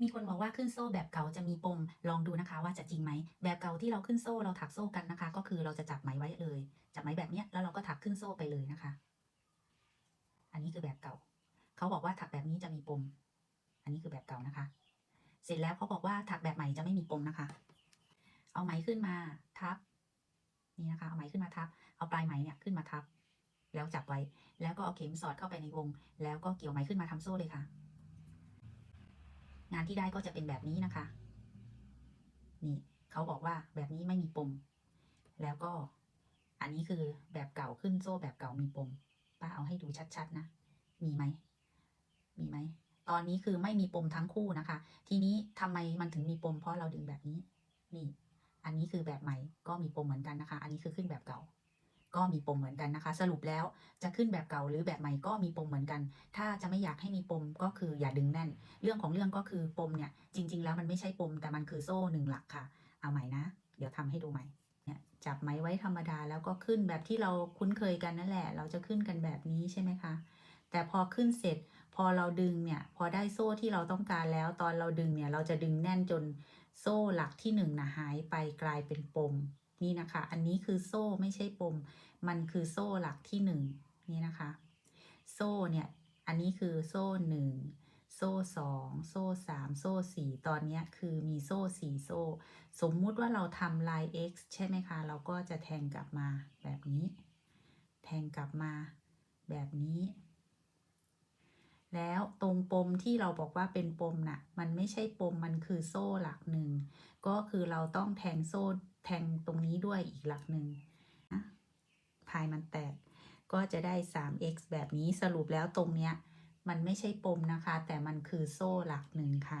มีคนบอกว่าขึ้นโซ่แบบเก่าจะมีปม ลองดูนะคะว่าจะจริงไหม แบบเก่าที่เราขึ้นโซ่เราถักโซ่กันนะคะ ก็คือเราจะจับไหมไว้เลย จับไหมแบบเนี้ยแล้วเราก็ถักขึ้นโซ่ไปเลยนะคะ อันนี้คือแบบเก่า เขาบอกว่าถักแบบนี้จะมีปม อันนี้คือแบบเก่านะคะ เสร็จแล้วเขาบอกว่าถักแบบใหม่จะไม่มีปมนะคะ เอาไหมขึ้นมาทับ นี่นะคะ เอาไหมขึ้นมาทับ เอาปลายไหมเนี่ยขึ้นมาทับ แล้วจับไว้ แล้วก็เอาเข็มสอดเข้าไปในวง แล้วก็เกี่ยวไหมขึ้นมาทำโซ่เลยค่ะ งานที่ได้ก็จะเป็นแบบนี้นะคะ นี่เขาบอกว่าแบบนี้ไม่มีปม แล้วก็อันนี้คือแบบเก่าขึ้นโซ่แบบเก่ามีปม ป้าเอาให้ดูชัดๆนะ มีไหม มีไหม ตอนนี้คือไม่มีปมทั้งคู่นะคะ ทีนี้ทำไมมันถึงมีปม เพราะเราดึงแบบนี้ นี่ อันนี้คือแบบใหม่ก็มีปมเหมือนกันนะคะ อันนี้คือขึ้นแบบเก่า ก็มีปมเหมือนกันนะคะ สรุปแล้วจะขึ้นแบบเก่าหรือแบบใหม่ก็มีปมเหมือนกัน ถ้าจะไม่อยากให้มีปมก็คืออย่าดึงแน่น เรื่องของเรื่องก็คือปมเนี่ยจริง ๆ แล้วมันไม่ใช่ปม แต่มันคือโซ่หนึ่งหลักค่ะ เอาใหม่นะ เดี๋ยวทำให้ดูใหม่เนี่ยจับไหมไว้ธรรมดาแล้วก็ขึ้นแบบที่เราคุ้นเคยกันนั่นแหละ เราจะขึ้นกันแบบนี้ใช่ไหมคะแต่พอขึ้นเสร็จพอเราดึงเนี่ยพอได้โซ่ที่เราต้องการแล้ว ตอนเราดึงเนี่ยเราจะดึงแน่นจนโซ่หลักที่หนึ่งนะหายไปกลายเป็นปม นี่นะคะ อันนี้คือโซ่ไม่ใช่ปม มันคือโซ่หลักที่หนึ่งนี่นะคะ โซ่เนี่ย อันนี้คือโซ่หนึ่งโซ่สองโซ่สามโซ่สี่ตอนนี้คือมีโซ่สี่โซ่ สมมุติว่าเราทำลาย x ใช่ไหมคะ เราก็จะแทงกลับมาแบบนี้ แทงกลับมาแบบนี้ แล้วตรงปมที่เราบอกว่าเป็นปมน่ะ มันไม่ใช่ปมมันคือโซ่หลักหนึ่ง ก็คือเราต้องแทงโซ่แทงตรงนี้ด้วยอีกหลักหนึ่งนะพายมันแตก ก็จะได้ 3x แบบนี้สรุปแล้วตรงเนี้ย มันไม่ใช่ปมนะคะ แต่มันคือโซ่หลักหนึ่งค่ะ